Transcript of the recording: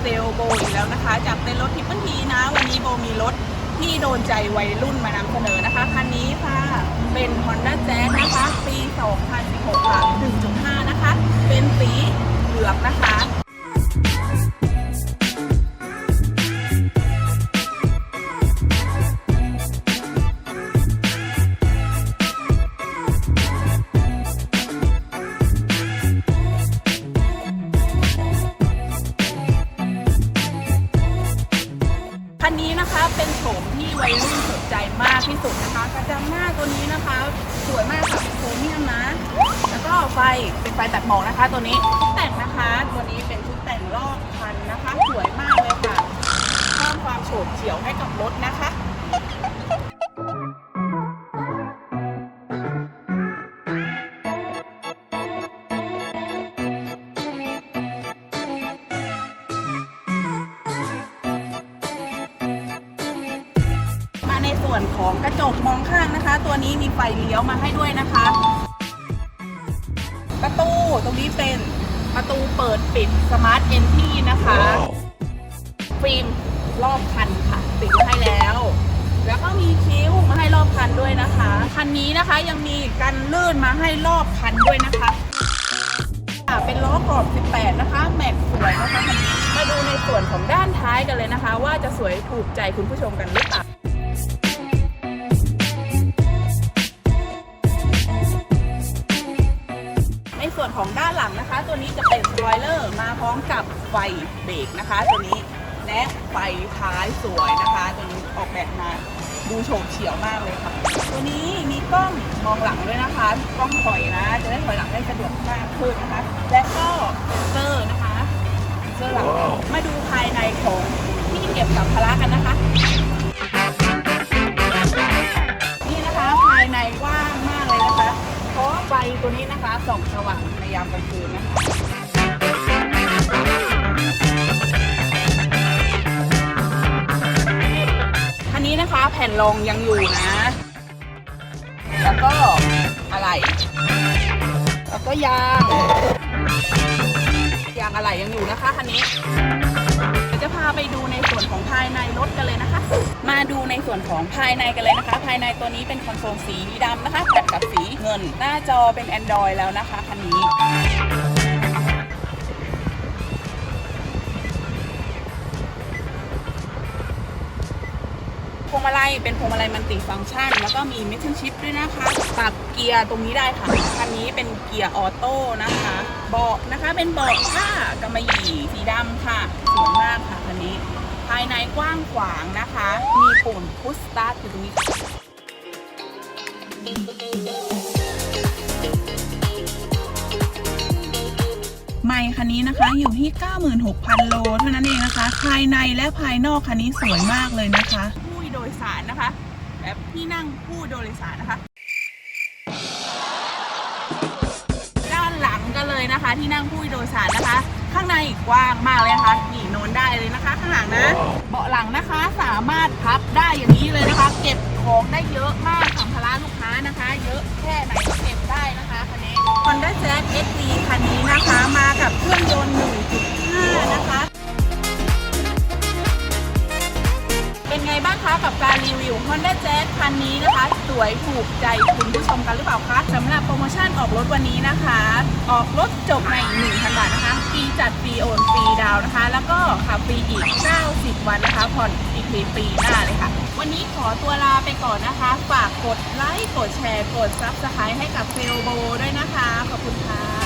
เซลลโบอีกแล้วนะคะ จากเต้นรถทิปเปิลทีนะ วันนี้โบมีรถที่โดนใจวัยรุ่นมานำเสนอนะคะ คันนี้ค่ะเป็น Honda Jazz นะคะ ปี 2016 ค่ะ 1.5 นะคะ เป็นสีเหลืองนะคะ วัยรุ่นสนใจมากที่สุดนะคะกระจังหน้าตัวนี้นะคะ สวยมากค่ะโครเมียมนะแล้วก็ไฟเป็นไฟแบบหมอกนะคะ ตัวนี้ชุดแต่งนะคะ ตัวนี้เป็นชุดแต่งรอบคันนะคะ สวยมากเลยค่ะเพิ่มความโฉบเฉี่ยวให้กับรถนะคะ ส่วนของกระจกมองข้างนะคะ ตัวนี้มีไฟเลี้ยวมาให้ด้วยนะคะ ประตูตรงนี้เป็นประตูเปิดปิดสมาร์ทเอนที่นะคะฟิล์มรอบคันค่ะติดมาให้แล้ว แล้วก็มีคิ้วมาให้รอบคันด้วยนะคะ คันนี้นะคะยังมีกันลื่นมาให้รอบคันด้วยนะคะอ่าเป็นล้อกรอบ 18 นะคะ แม็กสวยนะคะคันนี้มาดูในส่วนของด้านท้ายกันเลยนะคะ ว่าจะสวยถูกใจคุณผู้ชมกันหรือเปล่า เป็นสปอยเลอร์มาพร้อมกับไฟเบรกนะคะ ตัวนี้และไฟท้ายสวยนะคะตัวนี้ออกแบบมาดูโฉบเฉี่ยวมากเลยค่ะ ตัวนี้มีกล้องมองหลังด้วยนะคะ กล้องถอยนะ จะได้ถอยหลังได้สะดวกมากขึ้นนะคะ และก็เซ็นเซอร์นะคะเซ็นเซอร์หลังมาดูภายในของที่เก็บสัมภาระกันนะคะ นี่นะคะภายในกว้างมากเลยนะคะเพราะไฟตัวนี้นะคะส่องสว่างในยามกลางคืนนะคะ อันนี้นะคะแผ่นรองยังอยู่นะ แล้วก็อะไร แล้วก็ยางยางอะไรยังอยู่นะคะคันนี้เดี๋ยวจะพาไปดูในส่วนของภายในรถกันเลยนะคะ มาดูในส่วนของภายในกันเลยนะคะ ภายในตัวนี้เป็นคอนโซลสีดำนะคะตัดกับสีเงิน หน้าจอเป็น Android แล้วนะคะคันนี้ มาลัยเป็นพวงมาลัยมันติฟังก์ชัน แล้วก็มีมิชชั่นชิพด้วยนะคะ ปรับเกียร์ตรงนี้ได้ค่ะคันนี้เป็นเกียร์ออโต้นะคะเบาะนะคะเป็นเบาะผ้ากำมะหยี่สีดำค่ะสวยมากค่ะคันนี้ ภายในกว้างขวางนะคะ มีปุ่มพุชสตาร์ทอยู่ตรงนี้ไมค์คันนี้นะคะอยู่ที่ 96,000 โล เท่านั้นเองนะคะ ภายในและภายนอกคันนี้สวยมากเลยนะคะ ยสารนะคะ แบบที่นั่งผู้โดยสารนะคะ ด้านหลังกันเลยนะคะ ที่นั่งผู้โดยสารนะคะ ข้างในกว้างมากเลยนะคะนี่นอนได้เลยนะคะ ข้างหลังนะเบาะหลังนะคะสามารถพับได้อย่างนี้เลยนะคะ เก็บของได้เยอะมากสัมภาระลูกค้านะคะ เยอะแค่ไหนก็เก็บได้นะคะคันนี้ Honda Jazz SC การรีวิว Honda Jazz คันนี้นะคะ สวยถูกใจคุณผู้ชมกันหรือเปล่าคะสำหรับโปรโมชั่นออกรถวันนี้นะคะ ออกรถจบใน 1,000 บาทนะคะฟรีจัดฟรีโอนฟรีดาวนะคะ แล้วก็ขับฟรีอีก 90 วันนะคะผ่อนอีกทีปีหน้าเลยค่ะ วันนี้ขอตัวลาไปก่อนนะคะ ฝากกดไลค์กดแชร์ กด Subscribe ให้กับเซลโบด้วยนะคะ ขอบคุณค่ะ